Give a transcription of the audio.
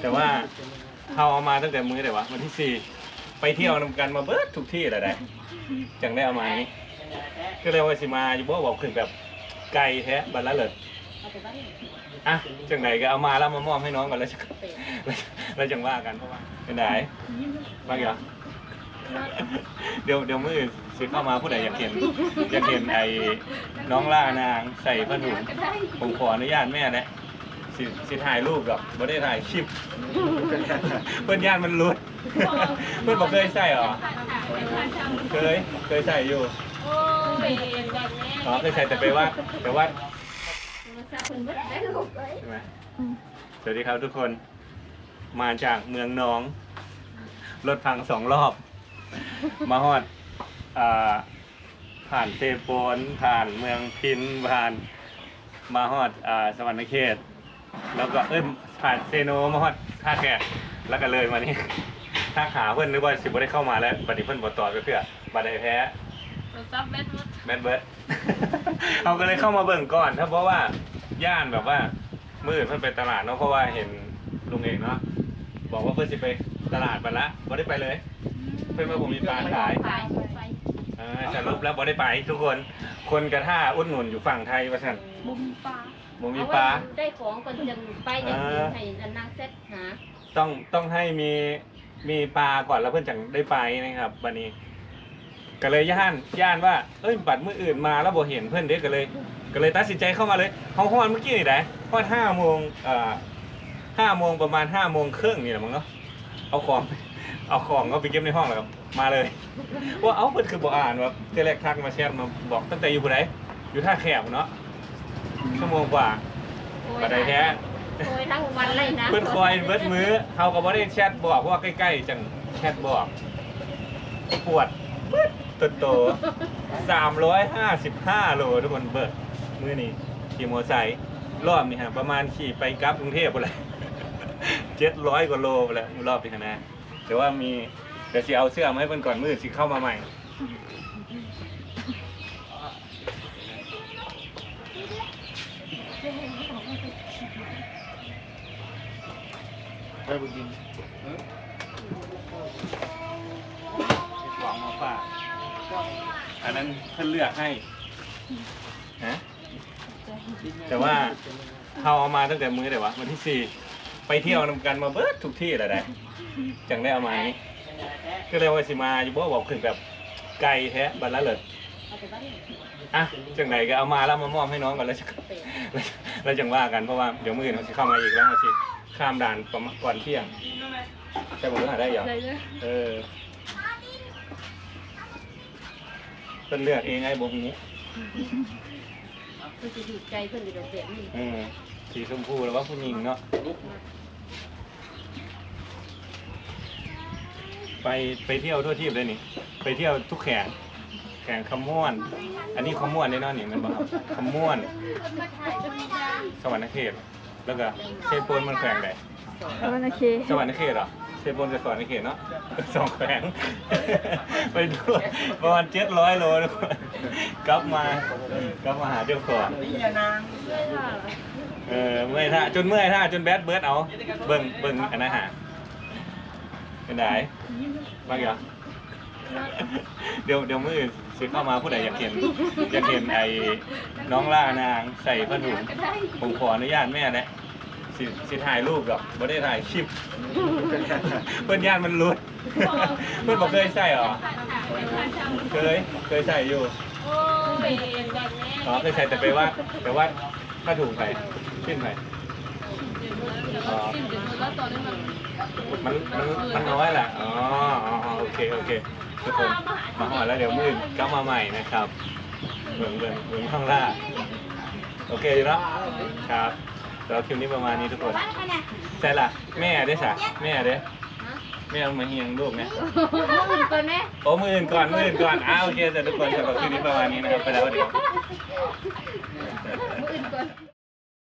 แต่ว่าเขาเอามาตั้งแต่มื้อไหนวะวันที่สี่ไปเที่ยวนำกันมาเบิดทุกที่แหละได้จังได้เอามานี้ก็เลยว่าสิมาอยู่บ่บอกขึ้นแบบไกลแท้บัดละเลิศเอาไปบ้านอะจังไหนก็เอามาแล้วมามอบให้น้องก่อนแล้วจะแล้วจังว่ากันเพราะว่าเป็นไหนบ้างเหรอเดี๋ยวเดี๋ยวมืออื่นสิเข้ามาผู้ใดอยากเห็นอยากเห็นไอ้น้องล่านางใส่ผ้าถุงผมขออนุญาตแม่นะ สิสิถ่ายรูปกับไม่ได้ถ่ายคลิป เพื่อนญาติมันรุด เพื่อนบอกเคยใส่เหรอ เคย เคยใส่อยู่โอ้ยแบบนี้อ๋อเคยใส่แต่ไปว่า แต่ว่าคุณไม่ได้ลูกเลยใช่ไหมสวัสดีครับทุกคน มาจากเมืองหน้อง รถพังสองรอบ มาฮอดอ่าผ่านเซโปนผ่านเมืองพินผ่านมาฮอดอ่าสวรรณเขต แล้วก็เอ้ยผ่านเซโนมาฮอดท่าแขกแล้วก็เลยมานี่ท่าขาเพื่อนนึกว่าสิบ่ได้เข้ามาแล้วบัดนี้เพื่อนบ่ต่อไปเพื่อบัดได้แพ้ซับเม็ดมดแมนเบิร์ด เอาก็เลยเข้ามาเบิ่งก่อนถ้าเพราะว่าย่านแบบว่า มืดเพิ่นไปตลาดเนาะเพราะว่าเห็นลุงเอกเนาะบอกว่าเพิ่นสิไปตลาดไปละบ่ได้ไปเลย เพิ่นว่าผมมีปลาขายขายไปอ่าสรุปแล้วบ่ได้ไปทุกคน คนกระท่าอุดหนุนอยู่ฝั่งไทยว่าซั่นบุมปลา บ่มีปลาได้ของก่อนจะไปจะกินให้นางเซ็ตหาต้องต้องให้มีมีปลาก่อนแล้วเพิ่นจังได้ไปนะครับวันนี้ ก็เลยย่านย่านว่าเอ้ยบัตรมื้ออื่นมาแล้วบ่เห็นเพิ่นเด้ก็เลย ก็เลยตัดสินใจเข้ามาเลยเขาฮอนเมื่อกี้นี่ได้ฮอนห้าโมงเอ่อห้าโมงประมาณห้าโมงครึ่งนี่แหละมั้งเนาะเอาของ เอาของก็ไปเก็บในห้องแล้วครับมาเลย ว่าเอ้าเพิ่นคือบ่อ่านว่าเจแรกทักมาแชทมาบอกตั้งแต่อยู่ผู้ใดอยู่ท่าแขกเนาะ ชั่วโมงกว่าบัดใดแท้โอยทั้งวันเลยนะเพื่อนคอยเบิดมือเขาก็บ่ได้แชทบอกเพราะว่าใกล้ๆจังแชทบอก ปวดปึ๊ดตัวโตสามร้อยห้าสิบห้าโลทุกคนเบิดมือนี้ขี่มอไซค์รอบนี้ฮะประมาณขี่ไปกลับกรุงเทพไปเลยเจ็ดร้อยกว่าโลไปแล้วรอบนี้นะแต่ว่ามีเดี๋ยวสิเอาเสื้อมาให้เพิ่นก่อนมือสิเข้ามาใหม่ ไปบุญกินของมาฝากอันนั้นเพิ่นเลือกให้ฮะแต่ว่าเขาเอามาตั้งแต่มื้อไหนวะวันที่สี่ไปเที่ยวนำกันมาเบิดทุกที่แหละได้จังได้เอามานี้ก็เลยว่าสิมาอยู่บ่บอกขึ้นแบบไกลแท้บัดละเลิศ เอาไปบ้านอะจังไหนก็เอามาแล้วมามอบให้น้องก่อนแล้วจะแล้วแล้วจังว่ากันเพราะว่าเดี๋ยวมื้ออื่นเขาสิเข้ามาอีกแล้วเขาสิข้ามด่านประมาณก่อนเที่ยงใช่บ่รู้หาได้ยังเลยเลยเออเพิ่นเลือกเองไอ้บ่มีคือจะถูกใจเพื่อนอยู่ดอกเบี้ยนี่อืมสีชมพูแล้วว่าผู้หญิงเนาะไปไปเที่ยวทั่วทีบเลยนี่ ไปเที่ยวทุกแข่ง แข่งคำม่วน อันนี้คำม่วนแน่นอนนี่แมันบอกคำม่วน สวรรค์เขตแล้วก็เซโปนมันแข่งไหนแล้วมันโอเคสวรรค์เขตเหรอเซโปนกับสวรรค์เขตเนาะสองแข่งไปดูประมาณเจ็ดร้อยโลทุกคนกลับมากลับมาหาเจ้าของนี่อย่านางเออเมื่อยท่าจนเมื่อยท่าจนแบดเบิร์ดเอาเบิ่งเบิ่งอันนั้นหาเป็นไงบ้างเหรอ เดี๋ยวเดี๋ยวมืออื่นสิเข้ามาผู้ใดอยากเห็นอยากเห็นไอ้น้องล่านางใส่ผ้าถุงผมขออนุญาตแม่นะสิสิถ่ายรูปกับไม่ได้ถ่ายคลิป เพื่อนญาติมันรุดเพื่อนบอกเคยใส่เหรอเคยเคยใส่อยู่โอ้ยแบบนี้อ๋อเคยใส่แต่ไปว่า แต่ว่าผ้าถุงไปขึ้นไปอ๋อ สิ้นเดือนแล้วตอนนี้มันมันมันมันน้อยแหละ อ๋ออ๋ออ๋อโอเค โอเค ทุกคน มาหอดแล้วเดี๋ยวมืดก็มาใหม่นะครับเบิ่งเบิ่งเบิ่งข้างล่างโอเคอยู่เนาะครับแล้วคลิปนี้ประมาณนี้ทุกคนใช่ล่ะแม่ได้สะแม่เด้แม่เอามาเฮียงลูกเนี่ยมันก่อนไหมโอ้มืออื่นก่อนมืออื่นก่อนอ้าวโอเคเสร็จทุกคนสำหรับคลิปนี้ประมาณนี้นะครับไปแล้วเดี๋ยว